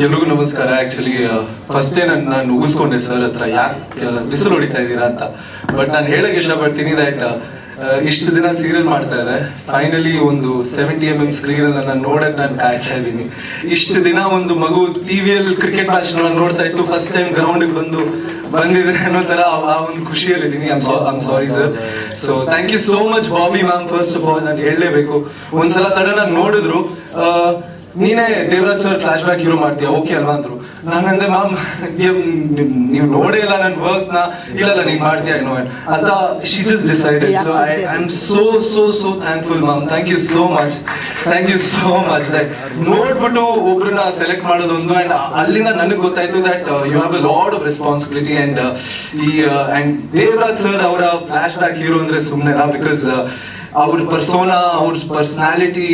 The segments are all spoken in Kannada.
ಎಲ್ರಿಗೂ ನಮಸ್ಕಾರ. ಆಕ್ಚುಲಿ ಫಸ್ಟೇ ನಾನು ನಾನು ಉಗಿಸ್ಕೊಂಡೆ ಸರ್ ಹತ್ರ. ಯಾಕೆ ಬಿಸಿಲು ಹೊಡಿತಾ ಇದ್ದೀರಾ ಅಂತ. ಬಟ್ ನಾನು ಹೇಳಕ್ ಇಷ್ಟಪಡ್ತೀನಿ ದಟ್ ಇಷ್ಟು ದಿನ ಸೀರಿಯಲ್ ಮಾಡ್ತಾ ಇದೆ ಫೈನಲಿ ಒಂದು ಸೆವೆಂಟಿ ಎಂ ಎಂ ಸ್ಕ್ರೀನ್ ನಾನು ನೋಡಕ್ ನಾನು ಕಾಯ್ತಾ ಇದ್ದೀನಿ. ಇಷ್ಟು ದಿನ ಒಂದು ಮಗು ಟಿವಿಯಲ್ಲಿ ಕ್ರಿಕೆಟ್ ಮ್ಯಾಚ್ ನೋಡ್ತಾ ಇತ್ತು. ಫಸ್ಟ್ ಟೈಮ್ ಗ್ರೌಂಡ್ ಬಂದು ಬಂದಿದೆ ಅನ್ನೋ ತರ ಆ- ಒಂದು ಖುಷಿಯಲ್ಲಿ ಇದ್ದೀನಿ I'm sorry sir so thank you so much Bobby ma'am first of all ನಾನು ಹೇಳಲೇಬೇಕು. ಒಂದ್ಸಲ ಸಡನ್ ಆಗಿ ನೋಡಿದ್ರು. ನೀನೇ Devaraj sir flashback hero ಮಾಡ್ತೀಯ? ಓಕೆ ಅಲ್ವಾ ಅಂದ್ರು. ನಾನಂದೆ ಮ್ಯಾಮ್ ನೀವು ನೋಡೇ ಇಲ್ಲ ನನ್ನ ವರ್ಕ್ನ ಇಲ್ಲ, ನೀನ್ ಮಾಡ್ತೀಯ ನೋ ಅಂತ she just decided so I I am so so so thankful ma'am thank you so much thank you so much that ನೋಡ್ಬಿಟ್ಟು ಒಬ್ರನ್ನ ಸೆಲೆಕ್ಟ್ ಮಾಡೋದೊಂದು ಅಂಡ್ ಅಲ್ಲಿಂದ ನನಗೆ ಗೊತ್ತಾಯ್ತು that you have a lot of responsibility and ಈ ಅಂಡ್ ದೇವರಾಜ್ ಸರ್ ಅವರ ಫ್ಲಾಶ್ ಬ್ಯಾಕ್ ಹೀರೋ ಅಂದ್ರೆ ಸುಮ್ಮನೆ ಬಿಕಾಸ್ ಅವ್ರ ಪರ್ಸೋನಾ ಅವ್ರ ಪರ್ಸನಾಲಿಟಿ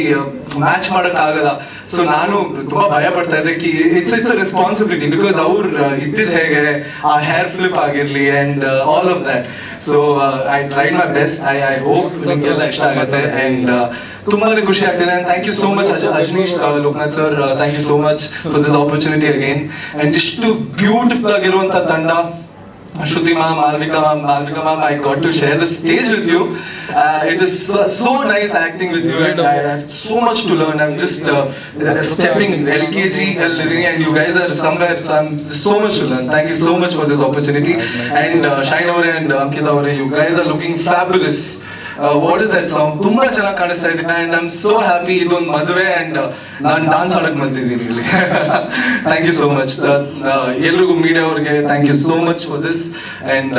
ಮ್ಯಾಚ್ ಮಾಡಕ್ ಆಗಲ್ಲ. ಸೊ ನಾನು ತುಂಬಾ ಭಯ ಪಡ್ತಾ ಇದ್ದೆ ಕಿ ಇಟ್ಸ್ ಇಟ್ಸ್ ರೆಸ್ಪಾನ್ಸಿಬಿಲಿಟಿ ಬಿಕಾಸ್ ಅವ್ರು ಇದ್ದಿದ್ ಹೇಗೆ, ಆ ಹೇರ್ ಫ್ಲಿಪ್ ಆಗಿರ್ಲಿ and all of that so I tried my best I I hope ನಿಮ್ಗೆಲ್ಲ ಇಷ್ಟ ಆಗುತ್ತೆ ಅಂಡ್ ತುಂಬಾನೇ ಖುಷಿ ಆಗ್ತಿದೆ and thank you so much Ajaneesh Loknath sir thank you so much for this opportunity again and ಇಷ್ಟು ಬ್ಯೂಟಿಫುಲ್ ಆಗಿರುವಂತ ತಂಡ Shruti ma'am, Malvika ma'am, Malvika ma'am, I got to share the stage with you. Uh, it is so, so nice acting with you, and I have so much to learn. I'm just uh, stepping LKG, and you guys are somewhere. So I'm so much to learn. Thank you so much for this opportunity. And uh, Shine Ore and Ankita Ore, you guys are looking fabulous. What is that song ತುಂಬಾ ಚೆನ್ನಾಗಿ ಕಾಣಿಸ್ತಾ ಇದೆ. And I am so happy ಇದೊಂದು ಮದುವೆ ಅಂಡ್ ನಾನು ಡಾನ್ಸ್ ಆಡಕ್ ಬಂದಿದ್ದೀನಿ ಇಲ್ಲಿ. ಥ್ಯಾಂಕ್ ಯು ಸೋ ಮಚ್ ಎಲ್ರಿಗೂ ಮೀಡಿಯಾ ಅವ್ರಿಗೆ thank you so much for this and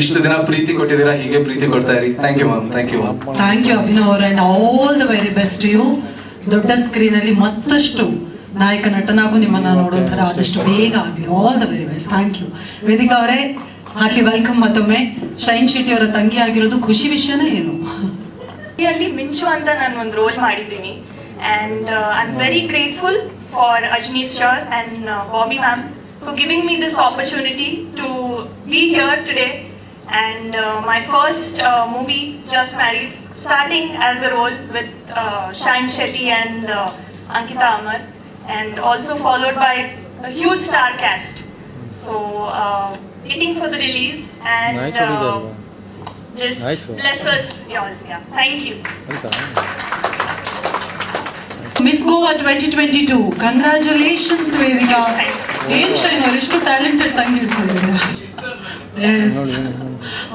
ಇಷ್ಟು ದಿನ ಪ್ರೀತಿ ಕೊಟ್ಟಿದ್ದೀರಾ? ಹೀಗೆ ಪ್ರೀತಿ ಕೊಡ್ತಾ ಇರಿ. Thank you ma'am thank you ma'am thank you Abhinav hour. And all the very best you ದೊಡ್ಡ ಸ್ಕ್ರೀನ್ ಅಲ್ಲಿ ಮತ್ತಷ್ಟು ನಾಯಕ ನಟನಾಗೂ ನಿಮ್ಮನ್ನ ನೋಡೋ ತರ ಆದಷ್ಟು ಬೇಗ ಆಗಲಿ. All the very best thank you Vedika ಅವರೇ ಹಾಕಿ ವೆಲ್ಕಮ್ ಮತ್ತೊಮ್ಮೆ. ಶೈನ್ ಶೆಟ್ಟಿ ಅವರ ತಂಗಿ ಆಗಿರೋದು ಖುಷಿ ವಿಷಯನೇ ಏನು? ಅಲ್ಲಿ ಮಿಂಚು ಅಂತ ನಾನು ಒಂದು ರೋಲ್ ಮಾಡಿದ್ದೀನಿ. And I am very grateful for Ajneesh sir and Bobby ma'am for giving me this opportunity to be here today and my first movie just married starting as a role with Shine Shetty and Ankita Amar and also followed by huge star cast so waiting for the release and Nice one, uh, Jalwa. just Nice one. bless us y'all. Yeah. Thank you. ಅಂತ miss Goa twenty twenty two congratulations Vedika ಏನ್ ಶೈನ್ ಅವ್ರು ಎಷ್ಟು ಟ್ಯಾಲೆಂಟೆಡ್ ತಂಗಿ ಇಟ್ಕೊಂಡಿದ್ದೀರಾ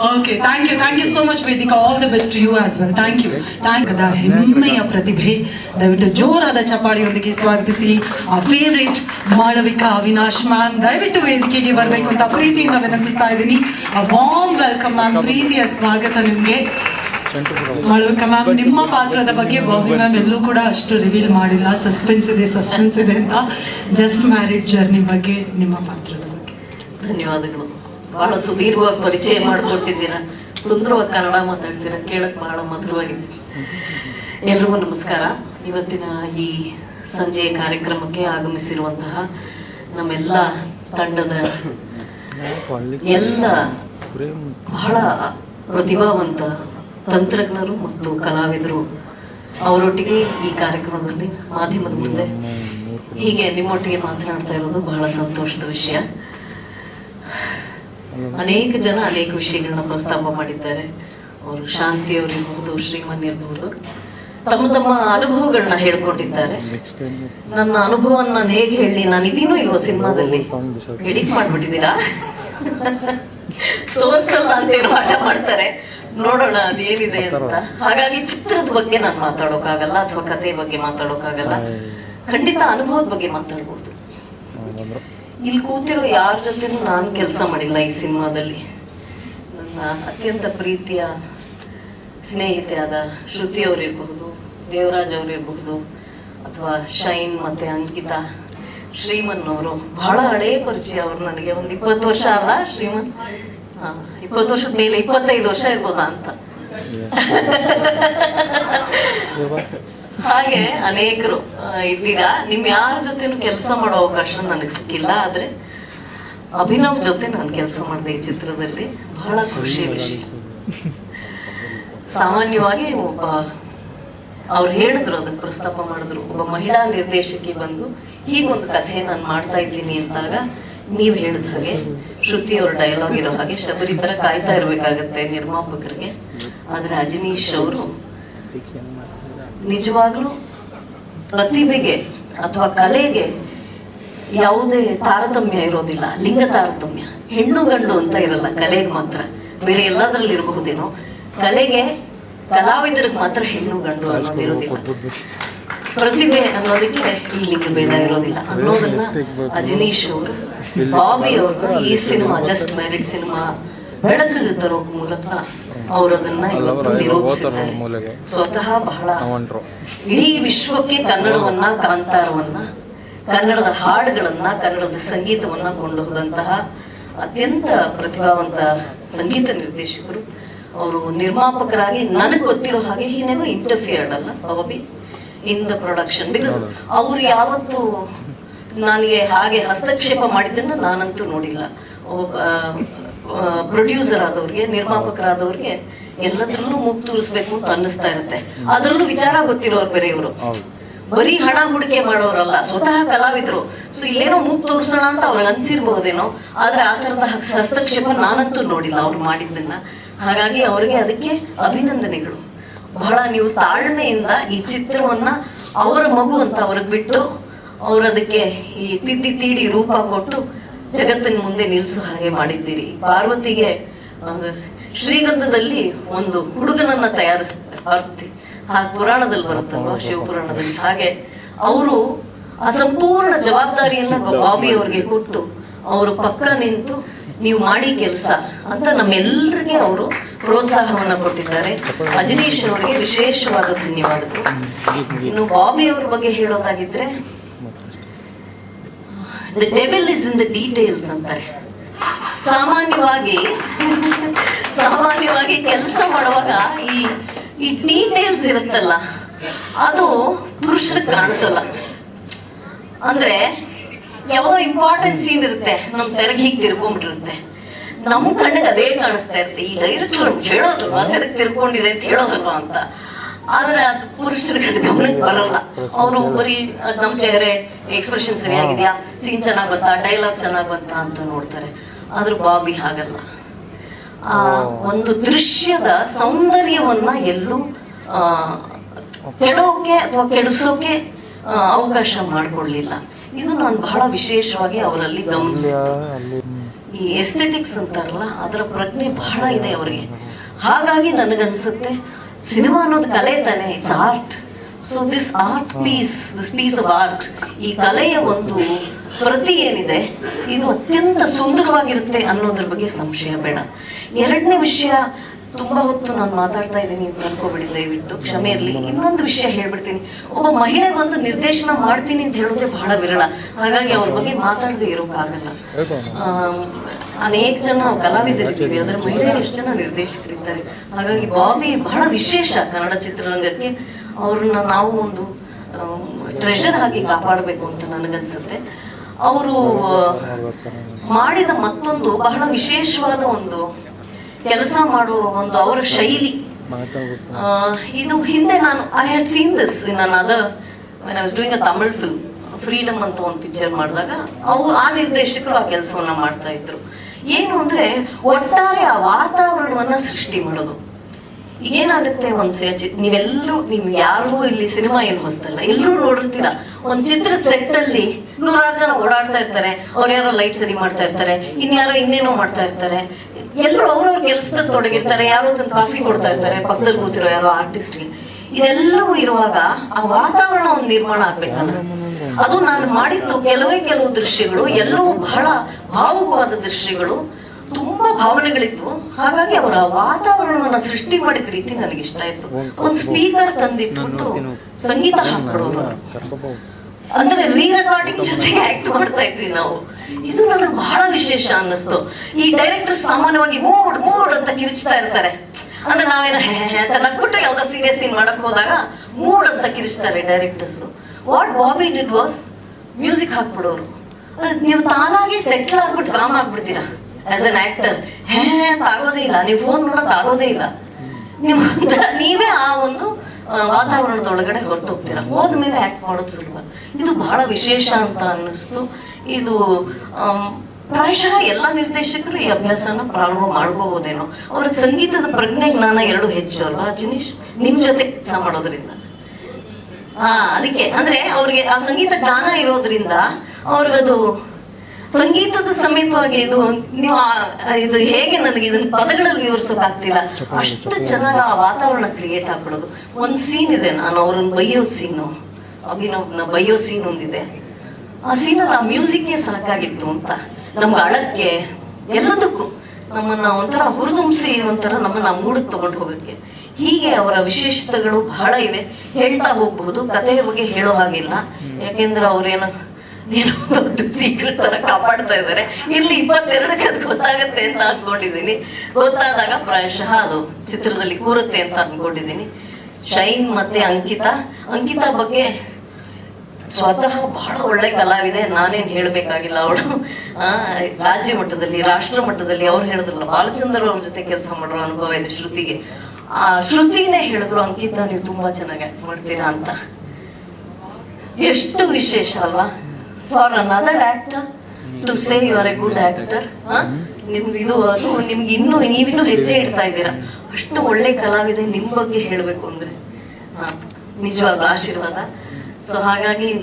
Okay thank you thank you so much Vedika all the best you as well thank you thank the ಹೆಮ್ಮೆಯ ಪ್ರತಿಭೆ ದಯವಿಟ್ಟು ಜೋರಾದ ಚಪಾಳಿಯೊಂದಿಗೆ ಸ್ವಾಗತಿಸಿ. ಆ ಫೇವ್ರೇಟ್ ಮಾಳವಿಕಾ ಅವಿನಾಶ್ ಮ್ಯಾಮ್ ದಯವಿಟ್ಟು ವೇದಿಕೆಗೆ ಬರಬೇಕು ಅಂತ ಪ್ರೀತಿಯಿಂದ ವಿನಂತಿಸ್ತಾ ಇದ್ದೀನಿ. ಆ ವಾಮ್ ವೆಲ್ಕಮ್ ಮ್ಯಾಮ್ ಪ್ರೀತಿಯ ಸ್ವಾಗತ ನಿಮಗೆ. ಮಾಳವಿಕಾ ಮ್ಯಾಮ್ ನಿಮ್ಮ ಪಾತ್ರದ ಬಗ್ಗೆ ಬಾಬಿ ಮ್ಯಾಮ್ ಎಲ್ಲೂ ಕೂಡ ಅಷ್ಟು ರಿವೀಲ್ ಮಾಡಿಲ್ಲ. ಸಸ್ಪೆನ್ಸ್ ಇದೆ ಸಸ್ಪೆನ್ಸ್ ಇದೆ ಅಂತ. ಜಸ್ಟ್ ಮ್ಯಾರಿಡ್ ಜರ್ನಿ ಬಗ್ಗೆ ನಿಮ್ಮ ಪಾತ್ರದ ಬಗ್ಗೆ. ಧನ್ಯವಾದಗಳು. ಬಹಳ ಸುದೀರ್ಘವಾಗಿ ಪರಿಚಯ ಮಾಡಿಕೊಟ್ಟಿದ್ದೀರಾ. ಸುಂದರವಾಗಿ ಕನ್ನಡ ಮಾತಾಡ್ತೀರಾ. ಕೇಳಕ್ ಬಹಳ ಮಧುರವಾಗಿದೆ. ಎಲ್ರಿಗೂ ನಮಸ್ಕಾರ. ಇವತ್ತಿನ ಈ ಸಂಜೆಯ ಕಾರ್ಯಕ್ರಮಕ್ಕೆ ಆಗಮಿಸಿರುವಂತಹ ನಮ್ಮೆಲ್ಲ ತಂಡದ ಎಲ್ಲ ಬಹಳ ಪ್ರತಿಭಾವಂತ ತಂತ್ರಜ್ಞರು ಮತ್ತು ಕಲಾವಿದರು ಅವರೊಟ್ಟಿಗೆ ಈ ಕಾರ್ಯಕ್ರಮದಲ್ಲಿ ಮಾಧ್ಯಮದ ಮುಂದೆ ಹೀಗೆ ನಿಮ್ಮೊಟ್ಟಿಗೆ ಮಾತನಾಡ್ತಾ ಇರೋದು ಬಹಳ ಸಂತೋಷದ ವಿಷಯ. ಅನೇಕ ಜನ ಅನೇಕ ವಿಷಯಗಳನ್ನ ಪ್ರಸ್ತಾಪ ಮಾಡಿದ್ದಾರೆ. ಅವರು ಶಾಂತಿ ಅವರಿರ್ಬಹುದು ಶ್ರೀಮನ್ ಇರಬಹುದು ತಮ್ಮ ತಮ್ಮ ಅನುಭವಗಳನ್ನ ಹೇಳ್ಕೊಂಡಿದ್ದಾರೆ. ನನ್ನ ಅನುಭವನ ನಾನು ಹೇಗೆ ಹೇಳಿ, ನಾನು ಇದೀನೋ ಇಲ್ವೋ ಸಿನಿಮಾದಲ್ಲಿ? ಎಡಿಟ್ ಮಾಡ್ಬಿಟ್ಟಿದ್ದೀರಾ? ತೋರ್ಸಲ್ಲ ಅಂತ ಏನು ಆಟ ಮಾಡ್ತಾರೆ. ನೋಡೋಣ, ಅದೇನಿದೆ ಅಂತ. ಹಾಗಾಗಿ ಚಿತ್ರದ ಬಗ್ಗೆ ನಾನು ಮಾತಾಡೋಕ್ಕಾಗಲ್ಲ ಅಥವಾ ಕಥೆ ಬಗ್ಗೆ ಮಾತಾಡೋಕ್ಕಾಗಲ್ಲ ಖಂಡಿತ ಅನುಭವದ ಬಗ್ಗೆ ಮಾತಾಡ್ಬೋದು. ಇಲ್ಲಿ ಕೂತಿರೋ ಯಾರ ಜೊತೆನೂ ನಾನು ಕೆಲಸ ಮಾಡಿಲ್ಲ ಈ ಸಿನಿಮಾದಲ್ಲಿ. ನನ್ನ ಅತ್ಯಂತ ಪ್ರೀತಿಯ ಸ್ನೇಹಿತೆ ಆದ ಶ್ರುತಿ ಅವರಿರಬಹುದು, ದೇವರಾಜ್ ಅವರಿರಬಹುದು, ಅಥವಾ ಶೈನ್ ಮತ್ತು ಅಂಕಿತಾ ಶ್ರೀಮನ್ ಅವರು. ಬಹಳ ಹಳೇ ಪರಿಚಯ ಅವರು ನನಗೆ. ಒಂದು ಇಪ್ಪತ್ತು ವರ್ಷ ಅಲ್ಲ ಶ್ರೀಮನ್? ಇಪ್ಪತ್ತು ವರ್ಷದ ಮೇಲೆ ಇಪ್ಪತ್ತೈದು ವರ್ಷ ಇರ್ಬೋದಾ ಅಂತ. ಹಾಗೆ ಅನೇಕರು ಇದ್ದೀರಾ? ನಿಮ್ ಯಾರ ಜೊತೆನೂ ಕೆಲಸ ಮಾಡೋ ಅವಕಾಶ ನನಗೆ ಸಿಕ್ಕಿಲ್ಲ, ಆದ್ರೆ ಅಭಿನವ್ ಜೊತೆ ನಾನು ಕೆಲಸ ಮಾಡಿದೆ ಈ ಚಿತ್ರದಲ್ಲಿ. ಬಹಳ ಖುಷಿ ವಿಷಯ. ಸಾಮಾನ್ಯವಾಗಿ ಒಬ್ಬ, ಅವ್ರು ಹೇಳಿದ್ರು, ಅದಕ್ಕೆ ಪ್ರಸ್ತಾಪ ಮಾಡಿದ್ರು. ಒಬ್ಬ ಮಹಿಳಾ ನಿರ್ದೇಶಕಿ ಬಂದು, ಹೀಗೊಂದು ಕಥೆ ನಾನು ಮಾಡ್ತಾ ಇದ್ದೀನಿ ಅಂತಾಗ ನೀವ್ ಹೇಳಿದ ಹಾಗೆ, ಶ್ರುತಿ ಅವ್ರ ಡೈಲಾಗ್ ಇರೋ ಹಾಗೆ ಶಬರಿ ತರ ಕಾಯ್ತಾ ಇರ್ಬೇಕಾಗತ್ತೆ ನಿರ್ಮಾಪಕರಿಗೆ. ಆದ್ರೆ ಅಜನೀಶ್ ಅವರು ನಿಜವಾಗ್ಲೂ ಪ್ರತಿಭೆಗೆ ಅಥವಾ ಕಲೆಗೆ ಯಾವುದೇ ತಾರತಮ್ಯ ಇರೋದಿಲ್ಲ, ಲಿಂಗ ತಾರತಮ್ಯ. ಹೆಣ್ಣು ಗಂಡು ಅಂತ ಇರಲ್ಲ, ಕಲೆಗೆ ಮಾತ್ರ. ಬೇರೆ ಎಲ್ಲದರಲ್ಲಿ ಇರಬಹುದೇನೋ. ಕಲೆಗೆ ಕಲಾವಿದರಿಗೆ ಮಾತ್ರ ಹೆಣ್ಣು ಗಂಡು ಅನ್ನೋದಿರೋದಿಲ್ಲ ಪ್ರತಿಭೆ ಅನ್ನೋದಕ್ಕೆ ಈ ಲಿಂಗ ಭೇದ ಇರೋದಿಲ್ಲ. ಅನ್ನೋದನ್ನ ಅಜನೀಶ್ ಅವರು, ಬಾಬಿ ಅವರು ಈ ಸಿನಿಮಾ ಜಸ್ಟ್ ಮ್ಯಾರಿಡ್ ಸಿನಿಮಾ ಬೆಳಕಿಗೆ ತರೋ ಮೂಲಕ ಅವರು ಅದನ್ನ ಇವತ್ತು ನಿರೂಪಿಸಿದ್ದಾರೆ. ಸ್ವತಃ ಬಹಳ ಇಡೀ ವಿಶ್ವಕ್ಕೆ ಕನ್ನಡವನ್ನ ಕಾಂತಾರವನ್ನ ಕನ್ನಡದ ಹಾಡುಗಳನ್ನ ಕನ್ನಡದ ಸಂಗೀತವನ್ನ ಕೊಂಡು ಹೋದಂತಹ ಅತ್ಯಂತ ಪ್ರತಿಭಾವಂತ ಸಂಗೀತ ನಿರ್ದೇಶಕರು. ಅವರು ನಿರ್ಮಾಪಕರಾಗಿ ನನಗೆ ಗೊತ್ತಿರೋ ಹಾಗೆ ಹಿ ನೆವರ್ ಇಂಟರ್ಫಿಯರ್ಡ್ ಅಲ್ಲ Bobby in the production because ಅವ್ರು ಯಾವತ್ತು ನನಗೆ ಹಾಗೆ ಹಸ್ತಕ್ಷೇಪ ಮಾಡಿದ್ದನ್ನ ನಾನಂತೂ ನೋಡಿಲ್ಲ. ಪ್ರೊಡ್ಯೂಸರ್ ಆದವ್ರಿಗೆ ನಿರ್ಮಾಪಕರಾದವ್ರಿಗೆ ಎಲ್ಲದ್ರಲ್ಲೂ ಮೂಗ್ ತೂರಿಸ್ಬೇಕು ಅಂತ ಅನ್ನಿಸ್ತಾ ಇರುತ್ತೆ. ಅದ್ರಲ್ಲೂ ವಿಚಾರ ಗೊತ್ತಿರೋರು ಬೇರೆ ಇವರು. ಬರೀ ಹಣ ಹೂಡಿಕೆ ಮಾಡೋರಲ್ಲ ಸ್ವತಃ ಕಲಾವಿದ್ರು. ಸೊ ಇಲ್ಲೇನೋ ಮೂಗ್ ತೋರ್ಸೋಣ ಅಂತ ಅವ್ರಿಗೆ ಅನ್ಸಿರ್ಬಹುದೇನೋ ಆದ್ರೆ ಆ ತರದ ಹಸ್ತಕ್ಷೇಪ ನಾನಂತೂ ನೋಡಿಲ್ಲ ಅವ್ರು ಮಾಡಿದ್ದನ್ನ. ಹಾಗಾಗಿ ಅವರಿಗೆ ಅದಕ್ಕೆ ಅಭಿನಂದನೆಗಳು. ಬಹಳ ನೀವು ತಾಳ್ಮೆಯಿಂದ ಈ ಚಿತ್ರವನ್ನ ಅವರ ಮಗು ಅಂತ ಅವ್ರಿಗೆ ಬಿಟ್ಟು ಅವ್ರದಕ್ಕೆ ಈ ತಿದ್ದಿ ತೀಡಿ ರೂಪ ಕೊಟ್ಟು ಜಗತ್ತಿನ ಮುಂದೆ ನಿಲ್ಸು ಹಾಗೆ ಮಾಡಿದ್ದೀರಿ. ಪಾರ್ವತಿಗೆ ಶ್ರೀಗಂಧದಲ್ಲಿ ಒಂದು ಹುಡುಗನನ್ನ ತಯಾರಿಸ್ ಪಾರ್ವತಿ ಹಾಗೆ ಪುರಾಣದಲ್ಲಿ ಬರುತ್ತಲ್ವಾ ಶಿವಪುರಾಣದಲ್ಲಿ. ಹಾಗೆ ಅವರು ಆ ಸಂಪೂರ್ಣ ಜವಾಬ್ದಾರಿಯನ್ನ ಬಾಬಿ ಅವ್ರಿಗೆ ಕೊಟ್ಟು ಅವರು ಪಕ್ಕ ನಿಂತು ನೀವು ಮಾಡಿ ಕೆಲಸ ಅಂತ ನಮ್ಮೆಲ್ಲರಿಗೆ ಅವರು ಪ್ರೋತ್ಸಾಹವನ್ನ ಕೊಟ್ಟಿದ್ದಾರೆ. ಅಜನೀಶ್ ಅವರಿಗೆ ವಿಶೇಷವಾದ ಧನ್ಯವಾದಗಳು. ಇನ್ನು ಬಾಬಿ ಅವ್ರ ಬಗ್ಗೆ ಹೇಳೋದಾಗಿದ್ರೆ the devil is in the details ಅಂತಾರೆ. ಸಾಮಾನ್ಯವಾಗಿ ಸಾಮಾನ್ಯವಾಗಿ ಕೆಲಸ ಮಾಡುವಾಗ ಈ ಈ ಡೀಟೇಲ್ಸ್ ಇರುತ್ತಲ್ಲ, ಅದು ಪುರುಷರಿಗೆ ಕಾಣಿಸಲ್ಲ. ಅಂದ್ರೆ ಯಾವುದೋ ಇಂಪಾರ್ಟೆಂಟ್ ಸೀನ್ ಇರುತ್ತೆ, ನಮ್ ಸೆರಗ್ ಹೀಗೆ ತಿರ್ಕೊಂಡ್ಬಿಟ್ಟಿರುತ್ತೆ. ನಮ್ಮ ಕಣ್ಣಿಗೆ ಅದೇ ಕಾಣಿಸ್ತಾ ಇರುತ್ತೆ. ಈ ಡೈರೆಕ್ಟರ್ ಹೇಳೋದಲ್ವಾ ಸೆರಗ್ ತಿರ್ಕೊಂಡಿದೆ ಅಂತ ಹೇಳೋದಲ್ವಾ ಅಂತ. ಆದ್ರೆ ಅದು ಪುರುಷರಿಗೆ ಅದು ಗಮನಕ್ಕೆ ಬರಲ್ಲ. ಅವರು ಬರೀ ನಮ್ಮ ನಮ್ ಚೆಹರೆ ಎಕ್ಸ್ಪ್ರೆಷನ್ ಸರಿಯಾಗಿದೆಯಾ? ಸೀನ್ ಚೆನ್ನಾಗ್ ಬಂತಾ? ಡೈಲಾಗ್ ಚೆನ್ನಾಗಿ ಬಂತಾ ಅಂತ ನೋಡ್ತಾರೆ. ಆದ್ರೆ ಬಾಬಿ ಹಾಗಲ್ಲ. ಆ, ಒಂದು ದೃಶ್ಯದ ಸೌಂದರ್ಯವನ್ನ ಎಲ್ಲೂ ಕೆಡೋಕೆ ಅಥವಾ ಕೆಡಿಸೋಕೆ ಅವಕಾಶ ಮಾಡಿಕೊಡ್ಲಿಲ್ಲ. ಇದು ನಾನು ಬಹಳ ವಿಶೇಷವಾಗಿ ಅವರಲ್ಲಿ ಗಮನಿಸಿದೆ. ಈ ಎಸ್ಥೆಟಿಕ್ಸ್ ಅಂತಾರಲ್ಲ, ಅದರ ಪ್ರಜ್ಞೆ ಬಹಳ ಇದೆ ಅವರಿಗೆ. ಹಾಗಾಗಿ ನನಗನ್ಸುತ್ತೆ ಸಿನಿಮಾ ಅನ್ನೋದು ಕಲೆ ತಾನೆ it's art so this art piece this piece of art ಈ ಕಲೆಯ ಒಂದು ಪ್ರತಿ ಏನಿದೆ ಇದು ಅತ್ಯಂತ ಸುಂದರವಾಗಿರುತ್ತೆ ಅನ್ನೋದ್ರ ಬಗ್ಗೆ ಸಂಶಯ ಬೇಡ. ಎರಡನೇ ವಿಷಯ ತುಂಬಾ ಹೊತ್ತು ನಾನು ಮಾತಾಡ್ತಾ ಇದ್ದೀನಿ ಅಂತ ಅನ್ಕೋಬೇಡಿ ದಯವಿಟ್ಟು ಕ್ಷಮೆ ಇರಲಿ. ಇನ್ನೊಂದು ವಿಷಯ ಹೇಳ್ಬಿಡ್ತೀನಿ. ಒಬ್ಬ ಮಹಿಳೆ ಬಂದು ನಿರ್ದೇಶನ ಮಾಡ್ತೀನಿ ಅಂತ ಹೇಳೋದೇ ಬಹಳ ವಿರಳ. ಹಾಗಾಗಿ ಅವ್ರ ಬಗ್ಗೆ ಮಾತಾಡದೆ ಇರೋಕ್ಕಾಗಲ್ಲ. ಅನೇಕ ಜನ ನಾವು ಕಲಾವಿದರಿದ್ದೀವಿ ಆದ್ರೆ ಮಹಿಳೆಯರು ಎಷ್ಟು ಜನ ನಿರ್ದೇಶಕರಿದ್ದಾರೆ. ಹಾಗಾಗಿ ಬಾಬಿ ಬಹಳ ವಿಶೇಷ ಕನ್ನಡ ಚಿತ್ರರಂಗಕ್ಕೆ ಅವ್ರನ್ನ ನಾವು ಒಂದು ಟ್ರೆಷರ್ ಆಗಿ ಕಾಪಾಡಬೇಕು ಅಂತ ನನಗನ್ಸುತ್ತೆ. ಅವರು ಮಾಡಿದ ಮತ್ತೊಂದು ಬಹಳ ವಿಶೇಷವಾದ ಒಂದು ಕೆಲಸ ಮಾಡುವ ಒಂದು ಅವರ ಶೈಲಿ. ಇದು ಹಿಂದೆ ನಾನು ಐ ಹ್ಯಾಡ್ ಸೀನ್ ದಿಸ್ ನನ್ನ ಅದ other I was doing uh Tamil film Freedom ಅಂತ ಒಂದು ಪಿಕ್ಚರ್ ಮಾಡಿದಾಗ ಅವು ಆ ನಿರ್ದೇಶಕರು ಆ ಕೆಲಸವನ್ನ ಮಾಡ್ತಾ ಇದ್ರು. ಏನು ಅಂದ್ರೆ ಒಟ್ಟಾರೆ ಆ ವಾತಾವರಣವನ್ನ ಸೃಷ್ಟಿ ಮಾಡೋದು. ಈಗೇನಾಗುತ್ತೆ ಒಂದ್ ನೀವೆಲ್ಲರೂ, ನೀವು ಯಾರಿಗೂ ಇಲ್ಲಿ ಸಿನಿಮಾ ಏನು ಹೊಸ್ತಲ್ಲ ಎಲ್ಲರೂ ನೋಡಿರ್ತೀರಾ. ಒಂದ್ ಚಿತ್ರದ ಸೆಟ್ ಅಲ್ಲಿ ನೂರಾರು ಜನ ಓಡಾಡ್ತಾ ಇರ್ತಾರೆ, ಅವ್ರ್ಯಾರೋ ಲೈಟ್ ಸರಿ ಮಾಡ್ತಾ ಇರ್ತಾರೆ, ಇನ್ಯಾರೋ ಇನ್ನೇನೋ ಮಾಡ್ತಾ ಇರ್ತಾರೆ. ಎಲ್ಲರೂ ಅವ್ರವ್ರ ಕೆಲಸದಲ್ಲಿ ತೊಡಗಿರ್ತಾರೆ, ಯಾರೋ ಒಂದು ಕಾಫಿ ಕೊಡ್ತಾ ಇರ್ತಾರೆ, ಪಕ್ಕದಲ್ಲಿ ಕೂತಿರೋ ಯಾರೋ ಆರ್ಟಿಸ್ಟ್ ಇದೆಲ್ಲವೂ ಇರುವಾಗ ಆ ವಾತಾವರಣ ಒಂದು ನಿರ್ಮಾಣ ಆಗ್ಬೇಕಲ್ಲ. ಅದು ನಾನು ಮಾಡಿದ್ದು ಕೆಲವೇ ಕೆಲವು ದೃಶ್ಯಗಳು, ಎಲ್ಲವೂ ಬಹಳ ಭಾವುಕವಾದ ದೃಶ್ಯಗಳು, ತುಂಬಾ ಭಾವನೆಗಳಿತ್ತು ಹಾಗಾಗಿ ಅವರ ವಾತಾವರಣವನ್ನ ಸೃಷ್ಟಿ ಮಾಡಿದ ರೀತಿ ನನಗೆ ಇಷ್ಟ ಆಯ್ತು. ಒಂದ್ ಸ್ಪೀಕರ್ ತಂದಿಟ್ಬಿಟ್ಟು ಸಂಗೀತ ಹಾಕೊಡೋರು ಅಂದ್ರೆ ರೀ ರೆಕಾರ್ಡಿಂಗ್ ಜೊತೆಗೆ ಆಕ್ಟ್ ಮಾಡ್ತಾ ಇದ್ವಿ ನಾವು. ಇದು ನನಗೆ ಬಹಳ ವಿಶೇಷ ಅನ್ನಿಸ್ತು. ಈ ಡೈರೆಕ್ಟರ್ ಸಾಮಾನ್ಯವಾಗಿ ಮೂಡ್ ಮೂಡ್ ಅಂತ ಕಿರಿಚ್ತಾ ಇರ್ತಾರೆ. ಅಂದ್ರೆ ನಾವೇನೋ ಅಂತ ನಗ್ಬಿಟ್ಟು ಯಾವ್ದೋ ಸೀರಿಯಸ್ ಸೀನ್ ಮಾಡಕ್ ಹೋದಾಗ ಮೂಡ್ ಅಂತ ಕಿರಿಚ್ತಾರೆ directors what Bobby did was music ಹಾಕ್ಬಿಡೋರು ನೀವು ತಾನಾಗೆ ಸೆಟ್ಲ್ ಆಗ್ಬಿಟ್ಟು ಕಾಮ್ ಆಗ್ಬಿಡ್ತೀರಾ? ಆಸ್ ಅನ್ ಆಕ್ಟರ್ ಹೇ, ಅಂತ ಆಗೋದೇ ಇಲ್ಲ. ನೀವು ಫೋನ್ ನೋಡಕ್ ಆಗೋದೇ ಇಲ್ಲ. ನಿಮ್ಮ ನೀವೇ ಆ ಒಂದು ವಾತಾವರಣದೊಳಗಡೆ ಹೊರಟು ಹೋಗ್ತೀರಾ ಹೋದ್ಮೇಲೆ ಆಕ್ಟ್ ಮಾಡೋದು ಸುಲಭ. ಇದು ಬಹಳ ವಿಶೇಷ ಅಂತ ಅನ್ನಿಸ್ತು. ಇದು ಪ್ರಾಯಶಃ ಎಲ್ಲ ನಿರ್ದೇಶಕರು ಈ ಅಭ್ಯಾಸನ ಪ್ರಾರಂಭ ಮಾಡ್ಕೋಬಹುದೇನೋ ಅವ್ರಿಗೆ ಸಂಗೀತದ ಪ್ರಜ್ಞೆ ಜ್ಞಾನ ಎರಡು ಹೆಚ್ಚು ಅಲ್ವಾ, ಜಿನೀಶ್? ನಿಮ್ ಜೊತೆ ಕೆಲಸ ಮಾಡೋದ್ರಿಂದ. ಹಾ ಅದಕ್ಕೆ ಅಂದ್ರೆ ಅವ್ರಿಗೆ ಆ ಸಂಗೀತ ಜ್ಞಾನ ಇರೋದ್ರಿಂದ ಅವ್ರಿಗದು ಸಂಗೀತದ ಸಮೇತವಾಗಿ ಇದು ನೀವು ಇದು ಹೇಗೆ ನನಗೆ ಇದನ್ನ ಪದಗಳಲ್ಲಿ ವಿವರಿಸೋಕ್ ಆಗ್ತಿಲ್ಲ ಅಷ್ಟು ಚೆನ್ನಾಗಿ ಆ ವಾತಾವರಣ ಕ್ರಿಯೇಟ್ ಆಗ್ಬಿಡೋದು. ಒಂದ್ ಸೀನ್ ಇದೆ ನಾನು ಅವ್ರನ್ನ ಬೈಯೋ ಸೀನು ಅಭಿನವ್ನ ಬೈಯೋ ಸೀನ್ ಒಂದಿದೆ. ಆ ಸೀನಲ್ಲಿ ಆ ಮ್ಯೂಸಿಕ್ಗೆ ಸಾಕಾಗಿತ್ತು ಅಂತ. ನಮ್ಗೆ ಅಳಕ್ಕೆ ಎಲ್ಲದಕ್ಕೂ ನಮ್ಮನ್ನ ಒಂಥರ ಹುರಿದುಂಬಿಸಿ ಒಂಥರ ನಮ್ಮನ್ನ ಮೂಡಕ್ ತಗೊಂಡು ಹೋಗಕ್ಕೆ. ಹೀಗೆ ಅವರ ವಿಶೇಷತೆಗಳು ಬಹಳ ಇವೆ. ಹೇಳ್ತಾ ಹೋಗ್ಬಹುದು. ಕಥೆಯ ಬಗ್ಗೆ ಹೇಳೋ ಹಾಗಿಲ್ಲ. ಯಾಕೆಂದ್ರೆ ಅವ್ರೇನು ಏನೋ ದೊಡ್ಡ ಸೀಕ್ರೆಟ್ ತರ ಕಾಪಾಡ್ತಾ ಇದ್ದಾರೆ. ಇಲ್ಲಿ ಇಪ್ಪತ್ತೆರಡಕ್ಕೆ ಅದು ಗೊತ್ತಾಗತ್ತೆ ಅಂತ ಅನ್ಕೊಂಡಿದ್ದೀನಿ. ಗೊತ್ತಾದಾಗ ಪ್ರಾಯಶಃ ಅದು ಚಿತ್ರದಲ್ಲಿ ಕೂರುತ್ತೆ ಅಂತ ಅನ್ಕೊಂಡಿದ್ದೀನಿ. ಶೈನ್ ಮತ್ತೆ ಅಂಕಿತಾ. ಅಂಕಿತಾ ಬಗ್ಗೆ ಸ್ವತಃ ಬಹಳ ಒಳ್ಳೆ ಕಲಾವಿದೆ. ನಾನೇನ್ ಹೇಳ್ಬೇಕಾಗಿಲ್ಲ ಅವಳು. ಆ, ರಾಜ್ಯ ಮಟ್ಟದಲ್ಲಿ, ರಾಷ್ಟ್ರ ಮಟ್ಟದಲ್ಲಿ ಅವ್ರು ಹೇಳಿದ್ರಲ್ಲ, ಬಾಲಚಂದ್ರ ಅವ್ರ ಜೊತೆ ಕೆಲಸ ಮಾಡೋ ಅನುಭವ ಇದೆ ಶ್ರುತಿಗೆ. ಆ, ಶ್ರುತಿನೇ ಹೇಳಿದ್ರು, ಅಂಕಿತ ನೀವು ತುಂಬಾ ಚೆನ್ನಾಗಿ ಆಕ್ಟ್ ಮಾಡ್ತೀರಾ ಅಂತ. ಎಷ್ಟು ವಿಶೇಷ ಅಲ್ವಾ? For another actor to say you are a good actor ನಿಮ್ಗೆ ಇದು, ಅದು ನಿಮ್ಗೆ ಇನ್ನೂ, ನೀವಿನ್ನೂ ಹೆಜ್ಜೆ ಇಡ್ತಾ ಇದ್ದೀರಾ? ಅಷ್ಟು ಒಳ್ಳೆ ಕಲಾವಿದೆ ನಿಮ್ ಬಗ್ಗೆ ಹೇಳಬೇಕು ಅಂದ್ರೆ ನಿಜವಾದ ಆಶೀರ್ವಾದ. ಸೊ ಹಾಗಾಗಿ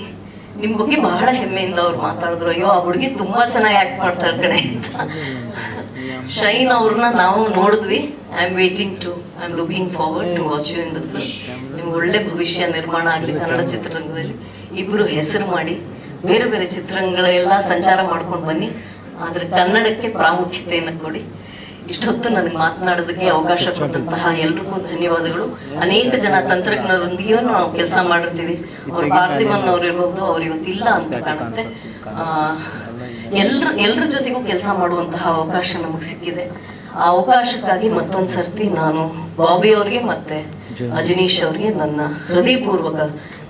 ನಿಮ್ ಬಗ್ಗೆ ಬಹಳ ಹೆಮ್ಮೆಯಿಂದ ಅವ್ರು ಮಾತಾಡಿದ್ರು. ಅಯ್ಯೋ, ಆ ಹುಡುಗಿ ತುಂಬಾ ಚೆನ್ನಾಗಿ ಆಕ್ಟ್ ಮಾಡ್ತಾರೆ ಕಣೆ. ಅಂತ ಶೈನ್ ಅವ್ರನ್ನ ನಾವು ನೋಡಿದ್ವಿ. I am waiting to I am looking forward to watch you in the film ನಿಮ್ಗೆ ಒಳ್ಳೆ ಭವಿಷ್ಯ ನಿರ್ಮಾಣ ಆಗಲಿ ಕನ್ನಡ ಚಿತ್ರರಂಗದಲ್ಲಿ. ಇಬ್ಬರು ಹೆಸರು ಮಾಡಿ ಬೇರೆ ಬೇರೆ ಚಿತ್ರಗಳೆಲ್ಲ ಸಂಚಾರ ಮಾಡ್ಕೊಂಡು ಬನ್ನಿ. ಆದರೆ ಕನ್ನಡಕ್ಕೆ ಪ್ರಾಮುಖ್ಯತೆಯನ್ನು ಕೊಡಿ. ಇಷ್ಟೊತ್ತು ನನಗೆ ಮಾತನಾಡೋದಕ್ಕೆ ಅವಕಾಶ ಕೊಟ್ಟಂತಹ ಎಲ್ರಿಗೂ ಧನ್ಯವಾದಗಳು. ಅನೇಕ ಜನ ತಂತ್ರಜ್ಞರೊಂದಿಗೆ ನಾವು ಕೆಲಸ ಮಾಡಿರ್ತೀವಿ. ಅವ್ರ ಪಾರ್ಥಿವನ್ ಅವ್ರು ಇರ್ಬೋದು ಅವ್ರು ಇವತ್ತಿಲ್ಲ ಅಂತ ಕಾಣುತ್ತೆ. ಆ, ಎಲ್ರ ಎಲ್ರ ಜೊತೆಗೂ ಕೆಲಸ ಮಾಡುವಂತಹ ಅವಕಾಶ ನಮಗೆ ಸಿಕ್ಕಿದೆ. ಆ ಅವಕಾಶಕ್ಕಾಗಿ ಮತ್ತೊಂದು ಸರ್ತಿ ನಾನು ಬಾಬಿ ಅವ್ರಿಗೆ ಮತ್ತೆ ಅಜನೀಶ್ ಅವರಿಗೆ ನನ್ನ ಹೃದಯಪೂರ್ವಕ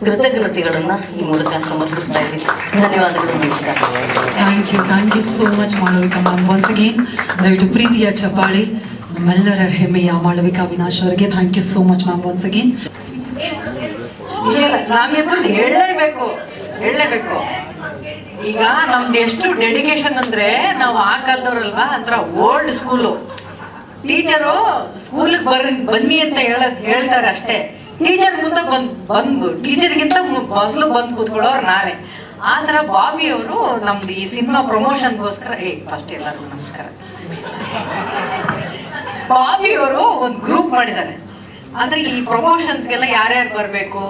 ಕೃತಜ್ಞತೆಗಳನ್ನ ಈ ಮೂಲಕ ಸಮರ್ಪಿಸ್ತಾ ಇದ್ದೀನಿ. ಧನ್ಯವಾದಗಳು ನಮಸ್ಕಾರ. Thank you thank you so much Malavika ma'am once again ದಯವಿಟ್ಟು ಪ್ರೀತಿಯ ಚಪ್ಪಾಳಿ ನಮ್ಮೆಲ್ಲರ ಹೆಮ್ಮೆಯ ಮಾಳವಿಕಾ ವಿನಾಶ್ ಅವರಿಗೆ thank you so much ma'am once again ನಾವಿಬ್ಬರು ಹೇಳಲೇಬೇಕು ಹೇಳಲೇಬೇಕು. ಈಗ ನಮ್ದು ಎಷ್ಟು ಡೆಡಿಕೇಶನ್ ಅಂದ್ರೆ ನಾವು ಆ ಕಾಲದವ್ರಲ್ವಾ? ಅಂತರ ಓಲ್ಡ್ ಸ್ಕೂಲು ಟೀಚರು ಸ್ಕೂಲಿಗೆ ಬರ್ ಬನ್ನಿ ಅಂತ ಹೇಳದ್ ಹೇಳ್ತಾರೆ ಅಷ್ಟೇ. ಟೀಚರ್ ಮುಂದೆ ಬಂದ್ ಬಂದು ಟೀಚರ್ಗಿಂತ ಮೊದಲು ಬಂದು ಕೂತ್ಕೊಳ್ಳೋರು ನಾವೇ. ಆ ಥರ ಬಾಬಿ ಅವರು ನಮ್ದು ಈ ಸಿನಿಮಾ ಪ್ರಮೋಷನ್ಗೋಸ್ಕರ ಏ ಫಸ್ಟ್ ಎಲ್ಲರಿಗೂ ನಮಸ್ಕಾರ. ಬಾಬಿ ಅವರು ಒಂದು ಗ್ರೂಪ್ ಮಾಡಿದ್ದಾರೆ. ಅಂದ್ರೆ ಈ ಪ್ರಮೋಷನ್ಸ್ಗೆಲ್ಲ ಯಾರ್ಯಾರು ಬರಬೇಕು?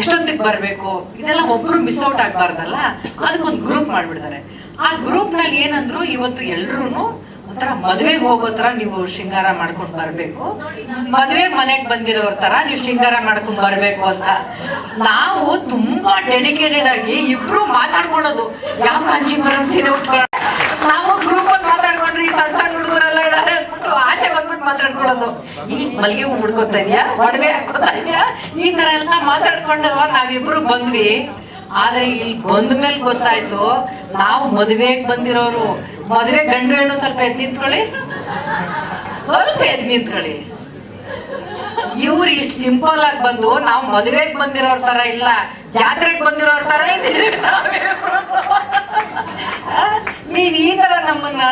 ಎಷ್ಟೊತ್ತಿಗೆ ಬರಬೇಕು? ಇದೆಲ್ಲ ಒಬ್ರು ಮಿಸ್ ಔಟ್ ಆಗ್ಬಾರ್ದಲ್ಲ? ಅದಕ್ಕೊಂದು ಗ್ರೂಪ್ ಮಾಡ್ಬಿಡ್ತಾರೆ. ಆ ಗ್ರೂಪ್ನಲ್ಲಿ ಏನಂದ್ರು ಇವತ್ತು ಎಲ್ರು ಒಂಥರ ಮದ್ವೆಗೆ ಹೋಗೋ ತರ ನೀವು ಶೃಂಗಾರ ಮಾಡ್ಕೊಂಡು ಬರ್ಬೇಕು. ಮದ್ವೆ ಮನೆಗೆ ಬಂದಿರೋರ್ ತರ ನೀವು ಶೃಂಗಾರ ಮಾಡ್ಕೊಂಡು ಬರ್ಬೇಕು ಅಂತ. ನಾವು ತುಂಬಾ ಡೆಡಿಕೇಟೆಡ್ ಆಗಿ ಇಬ್ರು ಮಾತಾಡ್ಕೊಳ್ಳೋದು ಯಾವ ಕಾಂಚೀಪುರಂ ಸೀರೆ ಉಟ್ಕೊಳ್ಳೋ ನಾವು ಗ್ರೂಪ್ ಮಾತಾಡ್ಕೊಳ್ಳೋದು. ಈ ಮಲ್ಗೆ ಹೂ ಮುಡ್ಕೊತಾ ಇದೆಯಾ? ಒಡವೆ ಹಾಕೋತಾ ಇದೆಯಾ? ಈ ತರ ಎಲ್ಲ ಮಾತಾಡ್ಕೊಂಡು ನಾವಿಬ್ರು ಬಂದ್ವಿ. ಆದ್ರೆ ಇಲ್ಲಿ ಬಂದ ಮೇಲೆ ಗೊತ್ತಾಯ್ತು, ನಾವು ಮದುವೆಗೆ ಬಂದಿರೋರು. ಮದುವೆ ಗಂಡು ಹೆಣ್ಣು ಸ್ವಲ್ಪ ಎದ್ ನಿಂತ್ಕೊಳ್ಳಿ. ಸ್ವಲ್ಪ ಎದ್ ನಿಂತ್ಕೊಳ್ಳಿ. ಇವ್ರು ಇಷ್ಟು ಸಿಂಪಲ್ ಆಗಿ ಬಂದು ನಾವು ಮದುವೆಗೆ ಬಂದಿರೋರ್ ತರ ಇಲ್ಲ, ಜಾತ್ರೆಗೆ ಬಂದಿರೋರ್ ತರ. ನೀವ್ ಈ ತರ ನಮ್ಮನ್ನ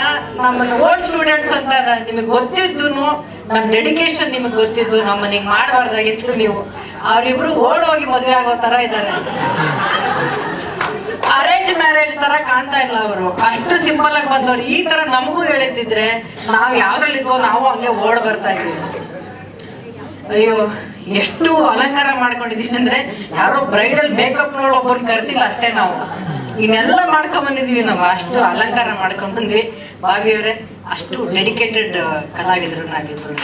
ನಮ್ಮನ್ನ ಓಲ್ಡ್ ಸ್ಟೂಡೆಂಟ್ಸ್ ಅಂತ ನಿಮಗೆ ಗೊತ್ತಿದ್ದು ನಮ್ ಡೆಡಿಕೇಶನ್ ನಿಮಗೆ ಗೊತ್ತಿದ್ದು, ನಮ್ಮನ್ನ ಹಿಂಗ್ ಮಾಡಬಾರ್ದಾಗಿತ್ತು ನೀವು. ಅವ್ರಿಬ್ರು ಓಡೋಗಿ ಮದುವೆ ಆಗೋ ತರ ಇದ್ದಾರೆ ಅರೇಂಜ್ ಮ್ಯಾರೇಜ್ ತರ ಕಾಣ್ತಾ ಇಲ್ಲ ಅವರು. ಅಷ್ಟು ಸಿಂಪಲ್ ಆಗಿ ಬಂದವ್ರು. ಈ ತರ ನಮಗೂ ಹೇಳಿದ್ದಿದ್ರೆ ನಾವ್ ಯಾವ್ದ್ರಲ್ಲಿದ್ವೋ ನಾವು ಹಂಗೆ ಓಡ್ ಬರ್ತಾ ಇದ್ವಿ. ಅಯ್ಯೋ ಎಷ್ಟು ಅಲಂಕಾರ ಮಾಡ್ಕೊಂಡಿದೀವಿ ಅಂದ್ರೆ ಯಾರೋ ಬ್ರೈಡಲ್ ಮೇಕಪ್ ನೋಡ್ ಒಬ್ಬನ್ ಕರ್ಸಿಲ್ಲ ಅಷ್ಟೇ ನಾವು. ಇನ್ನೆಲ್ಲ ಮಾಡ್ಕೊಂಡ್ ಬಂದಿದೀವಿ ನಾವು. ಅಷ್ಟು ಅಲಂಕಾರ ಮಾಡ್ಕೊಂಡ್ ಬಂದ್ವಿ. ಅವರೇ ಅಷ್ಟು ಡೆಡಿಕೇಟೆಡ್ ಕಲಾವಿದರು ನಾವಿದ್ರು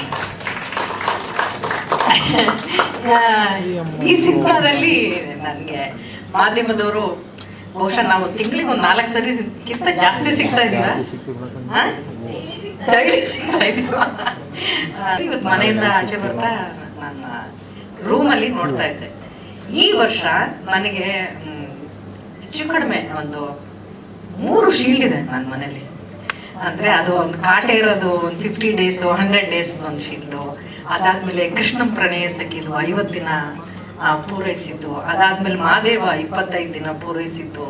ಈ ಸಿನಿಮಾದಲ್ಲಿ ನನಗೆ ಮಾಧ್ಯಮದವರು ಬಹುಶಃ ನಾವು ತಿಂಗಳಿಗೆ ಒಂದು ನಾಲ್ಕು ಸರಿ ಕಿಂತ ಜಾಸ್ತಿ ಸಿಗ್ತಾ ಇದೀವ ಮನೆಯಿಂದ ಆಚೆ ಬರ್ತಾ ನನ್ನ ರೂಮಲ್ಲಿ ನೋಡ್ತಾ ಇದ್ದೆ. ಈ ವರ್ಷ ನನಗೆ ಹೆಚ್ಚು ಕಡಿಮೆ ಒಂದು ಮೂರು ಶೀಲ್ಡ್ ಇದೆ ನನ್ನ ಮನೇಲಿ ಅಂದ್ರೆ ಅದು ಒಂದು ಕಾಟೆ ಇರೋದು, ಒಂದು ಫಿಫ್ಟಿ ಡೇಸ್ ಹಂಡ್ರೆಡ್ ಡೇಸ್ ಒಂದು ಶೀಲ್ಡು ಅದಾದ್ಮೇಲೆ ಕೃಷ್ಣ ಪ್ರಣಯ ಸಖಿದು ಐವತ್ತು ದಿನ ಪೂರೈಸಿದ್ದು. ಅದಾದ್ಮೇಲೆ ಮಹಾದೇವ ಇಪ್ಪತ್ತೈದು ದಿನ ಪೂರೈಸಿದ್ದು.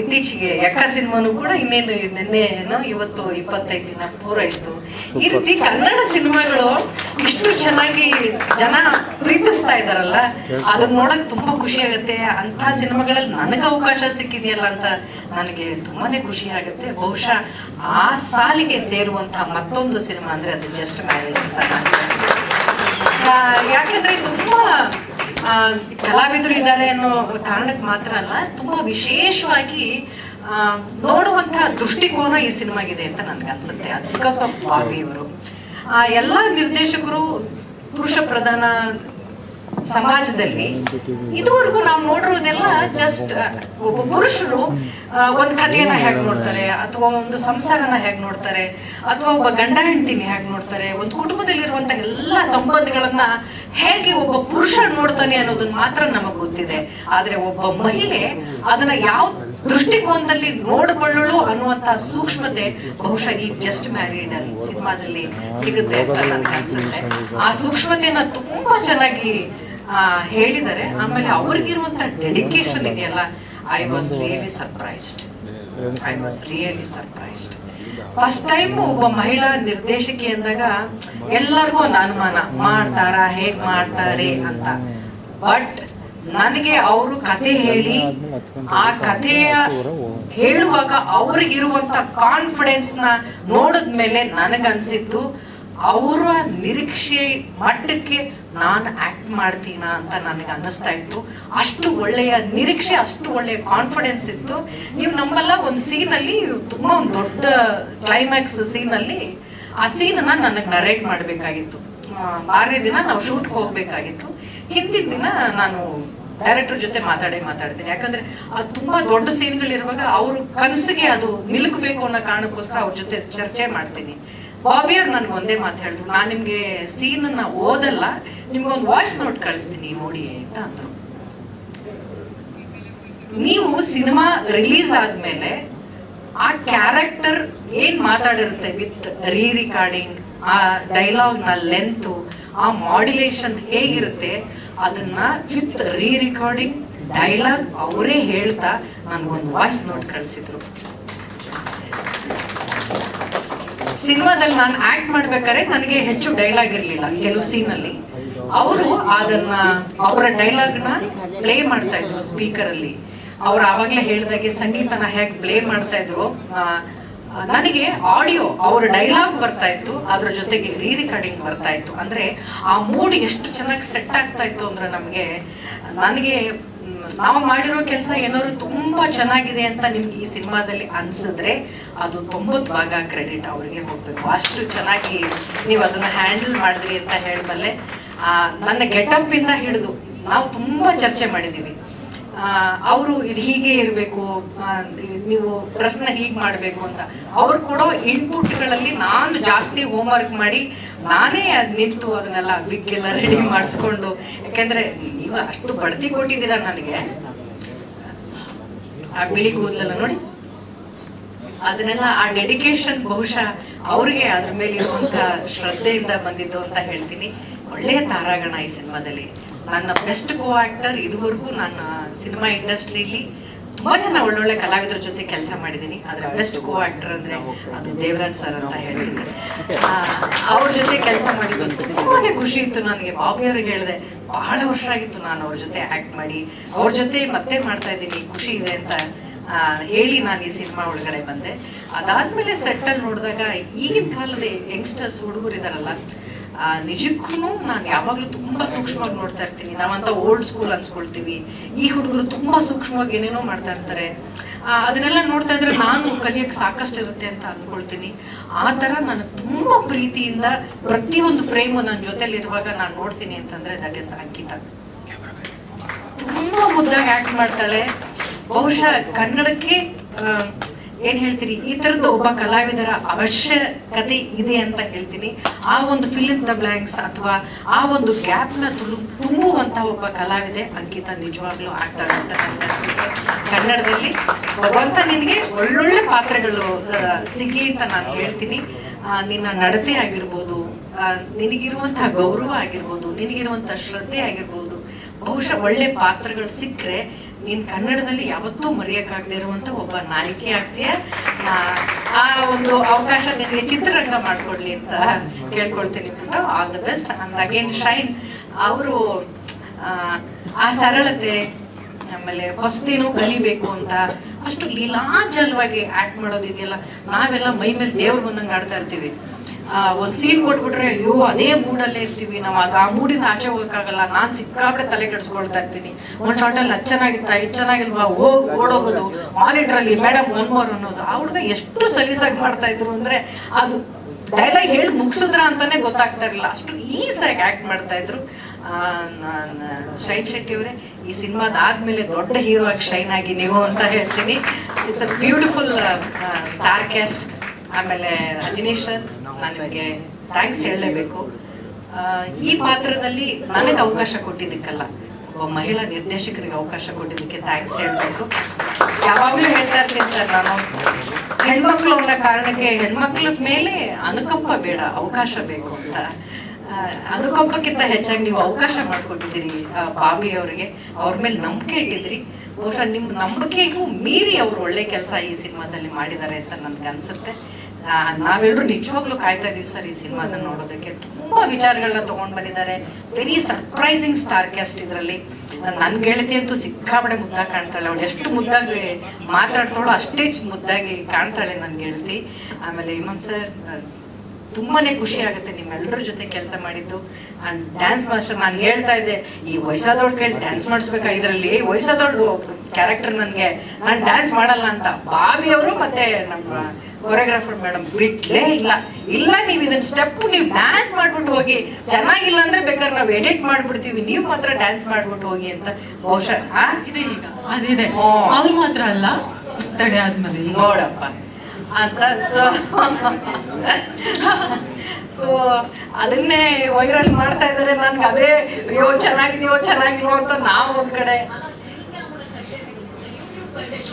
ಇತ್ತೀಚೆಗೆ ಯಕ್ಕ ಸಿನಿಮಾನು ಕೂಡ ಇನ್ನೇನು ನಿನ್ನೆ ಏನೋ ಇವತ್ತು ಇಪ್ಪತ್ತೈದು ದಿನ ಪೂರೈಸ್ತು. ಈ ರೀತಿ ಕನ್ನಡ ಸಿನಿಮಾಗಳು ಇಷ್ಟು ಚೆನ್ನಾಗಿ ಜನ ಪ್ರೀತಿಸ್ತಾ ಇದಾರಲ್ಲ ಅದನ್ನ ನೋಡಕ್ ತುಂಬಾ ಖುಷಿ ಆಗುತ್ತೆ. ಅಂತ ಸಿನಿಮಾಗಳಲ್ಲಿ ನನಗೆ ಅವಕಾಶ ಸಿಕ್ಕಿದೆಯಲ್ಲ ಅಂತ ನನಗೆ ತುಂಬಾನೇ ಖುಷಿ ಆಗುತ್ತೆ. ಬಹುಶಃ ಆ ಸಾಲಿಗೆ ಸೇರುವಂತಹ ಮತ್ತೊಂದು ಸಿನಿಮಾ ಅಂದ್ರೆ ಅದು ಜಸ್ಟ್ ಮ್ಯಾರೇಜ್ ಅಂತ ಯಾಕಂದ್ರೆ ತುಂಬಾ ಕಲಾವಿದರು ಇದ್ದಾರೆ ಅನ್ನೋ ಕಾರಣಕ್ಕೆ ಮಾತ್ರ ಅಲ್ಲ, ತುಂಬಾ ವಿಶೇಷವಾಗಿ ನೋಡುವಂತ ನೋಡುವಂತಹ ದೃಷ್ಟಿಕೋನ ಈ ಸಿನಿಮಾಗಿದೆ ಅಂತ ನನ್ಗೆ ಅನ್ಸುತ್ತೆ. ಬಿಕಾಸ್ ಆಫ್ ಬಾಬಿ ಅವರು ಆ, ಎಲ್ಲಾ ನಿರ್ದೇಶಕರು ಪುರುಷ ಪ್ರಧಾನ ಸಮಾಜದಲ್ಲಿ ಇದುವರೆಗೂ ನಾವು ನೋಡಿರೋದೆಲ್ಲ ಜಸ್ಟ್ ಒಬ್ಬ ಪುರುಷರು ಒಂದು ಕಥೆಯನ್ನ ಹೇಗೆ ನೋಡ್ತಾರೆ, ಅಥವಾ ಒಂದು ಸಂಸಾರನ ಹೇಗೆ ನೋಡ್ತಾರೆ, ಅಥವಾ ಒಬ್ಬ ಗಂಡ ಹೆಂಡತಿನ ಹೇಗೆ ನೋಡ್ತಾರೆ, ಒಂದು ಕುಟುಂಬದಲ್ಲಿರುವಂತಹ ಎಲ್ಲಾ ಸಂಬಂಧಗಳನ್ನ ಹೇಗೆ ಒಬ್ಬ ಪುರುಷ ನೋಡ್ತಾನೆ ಅನ್ನೋದನ್ನ ಮಾತ್ರ ನಮಗ್ ಗೊತ್ತಿದೆ. ಆದ್ರೆ ಒಬ್ಬ ಮಹಿಳೆ ಅದನ್ನ ಯಾವ ದೃಷ್ಟಿಕೋನದಲ್ಲಿ ನೋಡಬಲ್ಲಳು ಅನ್ನುವಂತ ಸೂಕ್ಷ್ಮತೆ ಬಹುಶಃ ಈ ಜಸ್ಟ್ ಮ್ಯಾರಿಡ್ ಅಲ್ಲಿ ಸಿನಿಮಾದಲ್ಲಿ ಸಿಗುತ್ತೆ ಅಂತ ನನ್ಗೆ ಅನ್ಸುತ್ತೆ. ಆ ಸೂಕ್ಷ್ಮತೆನ ತುಂಬಾ ಚೆನ್ನಾಗಿ ಹೇಳಿದ್ದಾರೆ. ಆಮೇಲೆ ಅವ್ರಿಗಿರುವಂತ ಡೆಡಿಕೇಶನ್ ಇದೆಯಲ್ಲ? I was really surprised I was really surprised first time ಒಬ್ಬ ಮಹಿಳಾ ನಿರ್ದೇಶಕಿ ಅಂದಾಗ ಎಲ್ಲರಿಗೂ ಒಂದು ಅನುಮಾನ ಮಾಡ್ತಾರಾ? ಹೇಗ್ ಮಾಡ್ತಾರೆ? ಅಂತ. ಬಟ್ ನನಗೆ ಅವರು ಕತೆ ಹೇಳಿ ಆ ಕಥೆಯ ಹೇಳುವಾಗ ಅವ್ರಿಗಿರುವಂತ ಕಾನ್ಫಿಡೆನ್ಸ್ನ ನೋಡಿದ್ಮೇಲೆ ನನಗನ್ಸಿದ್ದು ಅವರ ನಿರೀಕ್ಷೆ ಮಟ್ಟಕ್ಕೆ ನಾನು ಆಕ್ಟ್ ಮಾಡ್ತೀನ ಅಂತ ನನಗೆ ಅನ್ನಿಸ್ತಾ ಇತ್ತು. ಅಷ್ಟು ಒಳ್ಳೆಯ ನಿರೀಕ್ಷೆ, ಅಷ್ಟು ಒಳ್ಳೆಯ ಕಾನ್ಫಿಡೆನ್ಸ್ ಇತ್ತು. ನೀವು ನಮ್ಮಲ್ಲ ಒಂದು ಸೀನ್ ಅಲ್ಲಿ ತುಂಬಾ ಒಂದು ದೊಡ್ಡ ಕ್ಲೈಮ್ಯಾಕ್ಸ್ ಸೀನ್ ಅಲ್ಲಿ ಆ ಸೀನನ್ನ ನನಗೆ ನರೇಟ್ ಮಾಡಬೇಕಾಗಿತ್ತು. ಮಾರನೇ ದಿನ ನಾವು ಶೂಟ್ಗೆ ಹೋಗ್ಬೇಕಾಗಿತ್ತು. ಹಿಂದಿನ ದಿನ ನಾನು ಡೈರೆಕ್ಟರ್ ಜೊತೆ ಮಾತಾಡೇ ಮಾತಾಡ್ತೀನಿ. ಯಾಕಂದ್ರೆ ಅದು ತುಂಬಾ ದೊಡ್ಡ ಸೀನ್ಗಳಿರುವಾಗ ಅವರು ಕನಸಿಗೆ ಅದು ನಿಲುಕಬೇಕು ಅನ್ನೋ ಕಾರಣಕ್ಕೋಸ್ಕರ ಅವ್ರ ಜೊತೆ ಚರ್ಚೆ ಮಾಡ್ತೀನಿ. ಬಾಬಿ ಅವ್ರು ನನ್ಗೆ ಒಂದೇ ಮಾತು ಹೇಳಿದ್ರು. ನಾನು ನಿಮ್ಗೆ ಅನ್ನ ಓದಲ್ಲ, ನಿಮ್ಗೆ ಒಂದು ವಾಯ್ಸ್ ನೋಟ್ ಕಳಿಸ್ತೀನಿ, ನೋಡಿ ಅಂತ ಅಂದ್ರು. ನೀವು ಸಿನಿಮಾ ರಿಲೀಸ್ ಆದ್ಮೇಲೆ ಆ ಕ್ಯಾರೆಕ್ಟರ್ ಏನ್ ಮಾತಾಡಿರುತ್ತೆ ವಿತ್ ರೀ ರಿಕಾರ್ಡಿಂಗ್ ಆ ಡೈಲಾಗ್ನ ಲೆಂತ್ ಆ ಮಾಡ್ಯುಲೇಷನ್ ಹೇಗಿರುತ್ತೆ, ಅದನ್ನ ವಿತ್ ರೀ ರಿಕಾರ್ಡಿಂಗ್ ಡೈಲಾಗ್ ಅವರೇ ಹೇಳ್ತಾ ನನ್ಗೊಂದು ವಾಯ್ಸ್ ನೋಟ್ ಕಳಿಸಿದ್ರು. ಸಿನಿಮಾದಲ್ಲಿ ನಾನು ಆಕ್ಟ್ ಮಾಡ್ಬೇಕಾದ್ರೆ ನನಗೆ ಹೆಚ್ಚು ಡೈಲಾಗ್ ಇರ್ಲಿಲ್ಲ ಕೆಲವು ಸೀನ್ ಅಲ್ಲಿ. ಅವರು ಅದನ್ನ, ಅವರ ಡೈಲಾಗ್ನ ಪ್ಲೇ ಮಾಡ್ತಾ ಇದ್ರು ಸ್ಪೀಕರ್ ಅಲ್ಲಿ. ಅವ್ರು ಆವಾಗ್ಲೇ ಹೇಳಿದಾಗೆ ಸಂಗೀತನ ಹೇಗೆ ಪ್ಲೇ ಮಾಡ್ತಾ ಇದ್ರು ನನಗೆ ಆಡಿಯೋ ಅವ್ರ ಡೈಲಾಗ್ ಬರ್ತಾ ಇತ್ತು, ಅದ್ರ ಜೊತೆಗೆ ರೀ ರೆಕಾರ್ಡಿಂಗ್ ಬರ್ತಾ ಇತ್ತು. ಅಂದ್ರೆ ಆ ಮೂಡ್ ಎಷ್ಟು ಚೆನ್ನಾಗಿ ಸೆಟ್ ಆಗ್ತಾ ಇತ್ತು ಅಂದ್ರೆ ನಮಗೆ, ನನಗೆ ನಾವು ಮಾಡಿರೋ ಕೆಲಸ ಏನಾದ್ರು ತುಂಬಾ ಚೆನ್ನಾಗಿದೆ ಅಂತ ನಿಮ್ಗೆ ಈ ಸಿನಿಮಾದಲ್ಲಿ ಅನ್ಸಿದ್ರೆ ಅದು ತೊಂಬತ್ತು ಭಾಗ ಕ್ರೆಡಿಟ್ ಅವ್ರಿಗೆ ಹೋಗ್ಬೇಕು. ಅಷ್ಟು ಚೆನ್ನಾಗಿ ನೀವು ಅದನ್ನ ಹ್ಯಾಂಡಲ್ ಮಾಡಿದ್ರಿ ಅಂತ ಹೇಳ್ಬಲ್ಲೆ ಆ, ನನ್ನ ಗೆಟಪ್ ಇಂದ ಹಿಡಿದು ನಾವು ತುಂಬಾ ಚರ್ಚೆ ಮಾಡಿದೀವಿ. ಅವರು ಇದು ಹೀಗೆ ಇರಬೇಕು ನೀವು ಪ್ರಶ್ನ ಹೀಗೆ ಮಾಡಬೇಕು ಅಂತ. ಅವ್ರು ಕೊಡೋ ಇನ್ಪುಟ್ಗಳಲ್ಲಿ ನಾನು ಜಾಸ್ತಿ ಹೋಮ್ವರ್ಕ್ ಮಾಡಿ ನಾನೇ ಅದ್ ನಿಂತು ಅದನ್ನೆಲ್ಲ ಬಿಗ್ಗೆಲ್ಲ ರೆಡಿ ಮಾಡಿಸ್ಕೊಂಡು. ಯಾಕೆಂದ್ರೆ ನೀವು ಅಷ್ಟು ಬಡ್ತಿ ಕೊಟ್ಟಿದ್ದೀರಾ ನನಗೆ? ಆ ಬಿಳಿ ಕೂದಲೆಲ್ಲ ನೋಡಿ. ಅದನ್ನೆಲ್ಲ ಆ ಡೆಡಿಕೇಶನ್ ಬಹುಶಃ ಅವ್ರಿಗೆ ಅದ್ರ ಮೇಲೆ ಇರುವಂತ ಶ್ರದ್ಧೆಯಿಂದ ಬಂದಿದ್ದು ಅಂತ ಹೇಳ್ತೀನಿ. ಒಳ್ಳೆಯ ತಾರಾಗಣ ಈ ಸಿನಿಮಾದಲ್ಲಿ. ನನ್ನ ಬೆಸ್ಟ್ ಕೋ ಆಕ್ಟರ್ ಇದುವರೆಗೂ ನಾನು ಸಿನಿಮಾ ಇಂಡಸ್ಟ್ರಿಲಿ ತುಂಬಾ ಜನ ಒಳ್ಳೊಳ್ಳೆ ಕಲಾವಿದರ ಜೊತೆ ಕೆಲಸ ಮಾಡಿದ್ದೀನಿ. ಆದ್ರೆ ಬೆಸ್ಟ್ ಕೋ ಆಕ್ಟರ್ ಅಂದ್ರೆ ಅದು ದೇವರಾಜ್ ಸರ್ ಅಂತ ಹೇಳ್ತೀನಿ ಆ, ಅವ್ರ ಜೊತೆ ಕೆಲಸ ಮಾಡಿದ್ದು ತುಂಬಾನೇ ಖುಷಿ ಇತ್ತು ನನಗೆ. ಬಾಬಿ ಅವ್ರಿಗೆ ಹೇಳಿದೆ ಬಹಳ ವರ್ಷ ಆಗಿತ್ತು ನಾನು ಅವ್ರ ಜೊತೆ ಆಕ್ಟ್ ಮಾಡಿ. ಅವ್ರ ಜೊತೆ ಮತ್ತೆ ಮಾಡ್ತಾ ಇದ್ದೀನಿ. ಖುಷಿ ಇದೆ ಅಂತ ಆ, ಹೇಳಿ ನಾನು ಈ ಸಿನಿಮಾ ಒಳಗಡೆ ಬಂದೆ. ಅದಾದ್ಮೇಲೆ ಸೆಟ್ಟಲ್ಲಿ ನೋಡಿದಾಗ ಈಗಿನ ಕಾಲದ ಯಂಗ್ಸ್ಟರ್ಸ್ ಹುಡುಗರು ಇದಾರಲ್ಲ ನಿಜಕ್ಕೂ ನಾನು ಯಾವಾಗಲೂ ತುಂಬಾ ಸೂಕ್ಷ್ಮವಾಗಿ ನೋಡ್ತಾ ಇರ್ತೀನಿ. ನಾವಂತ ಓಲ್ಡ್ ಸ್ಕೂಲ್ ಅನ್ಸ್ಕೊಳ್ತೀವಿ. ಈ ಹುಡುಗರು ತುಂಬಾ ಸೂಕ್ಷ್ಮವಾಗಿ ಏನೇನೋ ಮಾಡ್ತಾ ಇರ್ತಾರೆ. ಅದನ್ನೆಲ್ಲ ನೋಡ್ತಾ ಇದ್ರೆ ನಾನು ಕಲಿಯಕ್ಕೆ ಸಾಕಷ್ಟು ಇರುತ್ತೆ ಅಂತ ಅಂದ್ಕೊಳ್ತೀನಿ ಆ ತರ ನನಗೆ ತುಂಬಾ ಪ್ರೀತಿಯಿಂದ ಪ್ರತಿಯೊಂದು ಫ್ರೇಮು ನನ್ನ ಜೊತೆಲಿರುವಾಗ ನಾನು ನೋಡ್ತೀನಿ ಅಂತಂದ್ರೆ ದಟ್ ಇಸ್ ಅಂಕಿತ. ತುಂಬಾ ಮುದ್ದಾಗಿ ಆಕ್ಟ್ ಮಾಡ್ತಾಳೆ. ಬಹುಶಃ ಕನ್ನಡಕ್ಕೆ ಏನ್ ಹೇಳ್ತೀರಿ? ಈ ತರದ ಒಬ್ಬ ಕಲಾವಿದರ ಅವಶ್ಯಕತೆ ಇದೆ ಅಂತ ಹೇಳ್ತೀನಿ. ಆ ಒಂದು ಫಿಲ್ ದ ಬ್ಲಾಂಕ್ಸ್ ಅಥವಾ ಆ ಒಂದು ಗ್ಯಾಪ್ನ ತುಂಬುವಂತ ಒಬ್ಬ ಕಲಾವಿದೆ ಅಂಕಿತ ನಿಜವಾಗ್ಲೂ ಆಗ್ತಾಳೆ ಅಂತ ಕನ್ನಡದಲ್ಲಿ ಭಗವಂತ ನಿನಗೆ ಒಳ್ಳೊಳ್ಳೆ ಪಾತ್ರಗಳು ಸಿಗ್ಲಿ ಅಂತ ನಾನು ಹೇಳ್ತೀನಿ. ನಿನ್ನ ನಡತೆ ಆಗಿರ್ಬೋದು ನಿನಗಿರುವಂತಹ ಗೌರವ ಆಗಿರ್ಬೋದು, ನಿನಗಿರುವಂತಹ ಶ್ರದ್ಧೆ ಆಗಿರ್ಬೋದು, ಬಹುಶಃ ಒಳ್ಳೆ ಪಾತ್ರಗಳು ಸಿಕ್ಕರೆ ನೀನ್ ಕನ್ನಡದಲ್ಲಿ ಯಾವತ್ತೂ ಮರೆಯಕ್ಕಾಗದೇ ಇರುವಂತ ಒಬ್ಬ ನಾಯಕಿ ಆಗ್ತೀಯ? ಆ, ಒಂದು ಅವಕಾಶ ನಿನಗೆ ಚಿತ್ರರಂಗ ಮಾಡ್ಕೊಡ್ಲಿ ಅಂತ ಕೇಳ್ಕೊಳ್ತೀನಿ all the best and again Shine ಅವರು ಆ ಸರಳತೆ ಆಮೇಲೆ ಹೊಸದೇನೋ ಕಲಿಬೇಕು ಅಂತ ಅಷ್ಟು ಲೀಲಾಜಲವಾಗಿ ಆಕ್ಟ್ ಮಾಡೋದಿದೆಯಲ್ಲ ನಾವೆಲ್ಲ ಮೈ ಮೇಲೆ ದೇವ್ರು ಬಂದಂಗೆ ಆಡ್ತಾ ಇರ್ತೀವಿ. ಒಂದ್ ಸೀನ್ ಕೊಟ್ಬಿಟ್ರೆ, ಅಯ್ಯೋ, ಅದೇ ಮೂಡಲ್ಲೇ ಇರ್ತೀವಿ. ನಾವು ಅದು ಆ ಮೂಡಿನ ಆಚೆ ಹೋಗಕ್ಕಾಗಲ್ಲ. ನಾನ್ ಸಿಕ್ಕಾಪಟ್ಟೆ ತಲೆ ಕೆಡಿಸ್ಕೊಳ್ತಾ ಇರ್ತೀನಿ. ಒಂದ್ ಶಾರ್ಟಲ್ಲಿ ಅದು ಚೆನ್ನಾಗಿತ್ತ ಇದು ಚೆನ್ನಾಗಿಲ್ವಾ? ಹೋಗಿ, ಓಡೋಗೋದು. ಮಾನಿಟರ್ ಅಲ್ಲಿ ಮೇಡಮ್ ಒನ್ ಮೋರ್ ಅನ್ನೋದು. ಆ ಹುಡುಗ ಎಷ್ಟು ಸಲೀಸಾಗಿ ಮಾಡ್ತಾ ಇದ್ರು ಅಂದ್ರೆ, ಅದು ಡೈಲಾಗ್ ಹೇಳಿ ಮುಗಿಸಿದ್ರ ಅಂತಾನೆ ಗೊತ್ತಾಗ್ತಾ ಇರಲಿಲ್ಲ. ಅಷ್ಟು ಈಸಿಯಾಗಿ ಆಕ್ಟ್ ಮಾಡ್ತಾ ಇದ್ರು. ಶೈನ್ ಶೆಟ್ಟಿ ಅವರೇ, ಈ ಸಿನಿಮಾದ ಆದ್ಮೇಲೆ ದೊಡ್ಡ ಹೀರೋ ಆಗಿ ಶೈನ್ ಆಗಿ ನೀವು ಅಂತ ಹೇಳ್ತೀನಿ. It's a beautiful star cast ಆಮೇಲೆ ರಜನೀಶ್ ಸರ್ ನಾನು ನಿಮಗೆ ಥ್ಯಾಂಕ್ಸ್ ಹೇಳಲೇಬೇಕು. ಈ ಪಾತ್ರದಲ್ಲಿ ನನಗೆ ಅವಕಾಶ ಕೊಟ್ಟಿದ್ದಕ್ಕಲ್ಲ, ಒಬ್ಬ ಮಹಿಳಾ ನಿರ್ದೇಶಕರಿಗೆ ಅವಕಾಶ ಕೊಟ್ಟಿದ್ದಕ್ಕೆ ಥ್ಯಾಂಕ್ಸ್ ಹೇಳಬೇಕು. ಯಾವಾಗಲೂ ಹೇಳ್ತಾ ಇರ್ತೀನಿ ಸರ್ ನಾನು. ಹೆಣ್ಮಕ್ಳು ಅನ್ನೋ ಕಾರಣಕ್ಕೆ ಹೆಣ್ಮಕ್ಳ ಮೇಲೆ ಅನುಕಂಪ ಬೇಡ, ಅವಕಾಶ ಬೇಕು ಅಂತ. ಅನುಕಂಪಕ್ಕಿಂತ ಹೆಚ್ಚಾಗಿ ನೀವು ಅವಕಾಶ ಮಾಡಿಕೊಟ್ಟಿದ್ದೀರಿ ಬಾಬಿ ಅವರಿಗೆ. ಅವ್ರ ಮೇಲೆ ನಂಬಿಕೆ ಇಟ್ಟಿದ್ರಿ ಬಹುಶಃ ನಿಮ್ಮ ನಂಬಿಕೆಗೂ ಮೀರಿ ಅವರು ಒಳ್ಳೆ ಕೆಲಸ ಈ ಸಿನಿಮಾದಲ್ಲಿ ಮಾಡಿದ್ದಾರೆ ಅಂತ ನನ್ಗೆ ಅನ್ಸುತ್ತೆ. ನಾವೆಲ್ಲರೂ ನಿಜವಾಗ್ಲೂ ಕಾಯ್ತಾ ಇದೀವಿ ಸರ್ ಈ ಸಿನಿಮಾದ ನೋಡೋದಕ್ಕೆ. ತುಂಬಾ ವಿಚಾರಗಳನ್ನ ತಗೊಂಡ್ ಬಂದಿದ್ದಾರೆ. ವೆರಿ ಸರ್ಪ್ರೈಸಿಂಗ್ ಸ್ಟಾರ್ ಕ್ಯಾಸ್ಟ್ ಇದರಲ್ಲಿ. ನನ್ ಗೆಳತಿ ಅಂತೂ ಸಿಕ್ಕಾಪಡೆ ಮುದ್ದಾಗಿ ಕಾಣ್ತಾಳೆ. ಅವಳು ಎಷ್ಟು ಮುದ್ದಾಗಿ ಮಾತಾಡ್ತಾಳೋ ಅಷ್ಟೇ ಮುದ್ದಾಗಿ ಕಾಣ್ತಾಳೆ ನನ್ ಗೆಳತಿ. ಆಮೇಲೆ ಇಮನ್ ಸರ್ ತುಂಬಾನೇ ಖುಷಿ ಆಗುತ್ತೆ. ನಿಮ್ಮೆಲ್ಲರ ಜೊತೆ ಕೆಲಸ ಮಾಡಿದ್ದು. ಅಂಡ್ ಡ್ಯಾನ್ಸ್ ಮಾಸ್ಟರ್ ನಾನು ಹೇಳ್ತಾ ಇದ್ದೆ, ಈ ವಯಸ್ಸಾದವಳ ಕೇಳಿ ಡ್ಯಾನ್ಸ್ ಮಾಡಿಸ್ಬೇಕಾ? ಇದರಲ್ಲಿ ವಯಸ್ಸಾದವಳು ಕ್ಯಾರೆಕ್ಟರ್ ನನಗೆ. ನಾನು ಡ್ಯಾನ್ಸ್ ಮಾಡಲ್ಲ ಅಂತ. ಬಾಬಿ ಅವರು ಮತ್ತೆ ನಮ್ಮ ಕೊರಿಯೋಗ್ರಾಫರ್ ಮೇಡಮ್ ಬಿಟ್ಲೇ ಇಲ್ಲ. ಇಲ್ಲ ನೀವು ಇದನ್ನ ಸ್ಟೆಪ್ ನೀವು ಡ್ಯಾನ್ಸ್ ಮಾಡ್ಬಿಟ್ಟು ಹೋಗಿ. ಚೆನ್ನಾಗಿಲ್ಲ ಅಂದ್ರೆ ಬೇಕಾದ್ರೆ ನಾವು ಎಡಿಟ್ ಮಾಡ್ಬಿಡ್ತೀವಿ. ನೀವು ಮಾತ್ರ ಡ್ಯಾನ್ಸ್ ಮಾಡ್ಬಿಟ್ಟು ಹೋಗಿ ಅಂತ. ಬಹುಶಃ? ಇದೆ ಈಗ. ಅದಿದೆ. ಅವ್ರು ಮಾತ್ರ ಅಲ್ಲ ತಡೆ ಆದ್ಮೇಲೆ. ನೋಡಪ್ಪ. ಅಂತ ಸೊ ಸೊ ಅದನ್ನೇ ವೈರಲ್ ಮಾಡ್ತಾ ಇದ್ದಾರೆ ನನ್ಗೆ ಅದೇ ಅಯ್ಯೋ ಚೆನ್ನಾಗಿದೆಯೋ ಚೆನ್ನಾಗಿಲ್ವೋ ಅಂತ ನಾವು ಒಂದ್ ಕಡೆ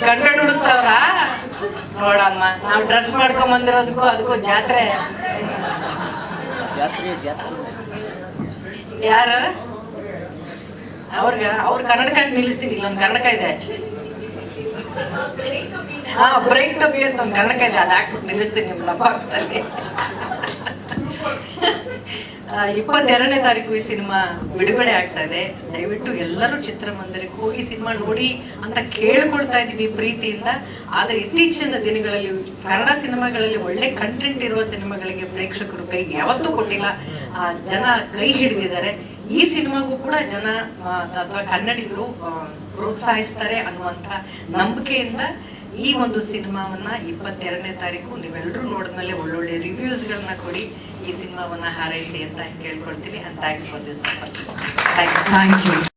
ಗಂಡ ಹುಡುಕ್ತಾವ್ರ? ನೋಡಮ್ಮ ನಾವು ಡ್ರೆಸ್ ಮಾಡ್ಕೊಂಡ್ ಬಂದಿರೋದಕ್ಕೂ ಅದಕ್ಕೂ ಜಾತ್ರೆ. ಯಾರ? ಅವ್ರಿಗೆ ಅವ್ರ ಕನ್ನಡಕ ನಿಲ್ಲಿಸ್ತೀನಿ ಇಲ್ಲೊಂದು ಕನ್ನಡಕ ಇದೆ ಹಾ ಬ್ರೇಕ್ ಟು ಬಿ ಅಂತ ಒಂದು ಕನ್ನಡಕ ಇದೆ ಅದು ಹಾಕ್ಬಿಟ್ಟು ನಿಲ್ಲಿಸ್ತೀನಿ ನಿಮ್ಮ ಆ, ಇಪ್ಪತ್ತೆರಡನೇ ತಾರೀಕು ಈ ಸಿನಿಮಾ ಬಿಡುಗಡೆ ಆಗ್ತಾ ಇದೆ. ದಯವಿಟ್ಟು ಎಲ್ಲರೂ ಚಿತ್ರಮಂದಿರಕ್ಕೆ ಹೋಗಿ ಸಿನಿಮಾ ನೋಡಿ ಅಂತ ಕೇಳ್ಕೊಳ್ತಾ ಇದೀವಿ ಪ್ರೀತಿಯಿಂದ. ಆದ್ರೆ ಇತ್ತೀಚಿನ ದಿನಗಳಲ್ಲಿ ಕನ್ನಡ ಸಿನಿಮಾಗಳಲ್ಲಿ ಒಳ್ಳೆ ಕಂಟೆಂಟ್ ಇರುವ ಸಿನಿಮಾಗಳಿಗೆ ಪ್ರೇಕ್ಷಕರು ಕೈ ಯಾವತ್ತೂ ಕೊಟ್ಟಿಲ್ಲ. ಜನ ಕೈ ಹಿಡಿದಿದ್ದಾರೆ. ಈ ಸಿನಿಮಾಗೂ ಕೂಡ ಜನ ಅಥವಾ ಕನ್ನಡಿಗರು ಪ್ರೋತ್ಸಾಹಿಸ್ತಾರೆ ಅನ್ನುವಂಥ ನಂಬಿಕೆಯಿಂದ ಈ ಒಂದು ಸಿನಿಮಾವನ್ನ ಇಪ್ಪತ್ತೆರಡನೇ ತಾರೀಕು ನೀವೆಲ್ಲರೂ ನೋಡಿದ್ಮೇಲೆ ಒಳ್ಳೊಳ್ಳೆ ರಿವ್ಯೂಸ್ಗಳನ್ನ ಕೊಡಿ. ಈ ಸಿನಿಮಾವನ್ನ ಹಾರೈಸಿ ಅಂತ ಕೇಳ್ಕೊಳ್ತೀನಿ and thanks for this thank you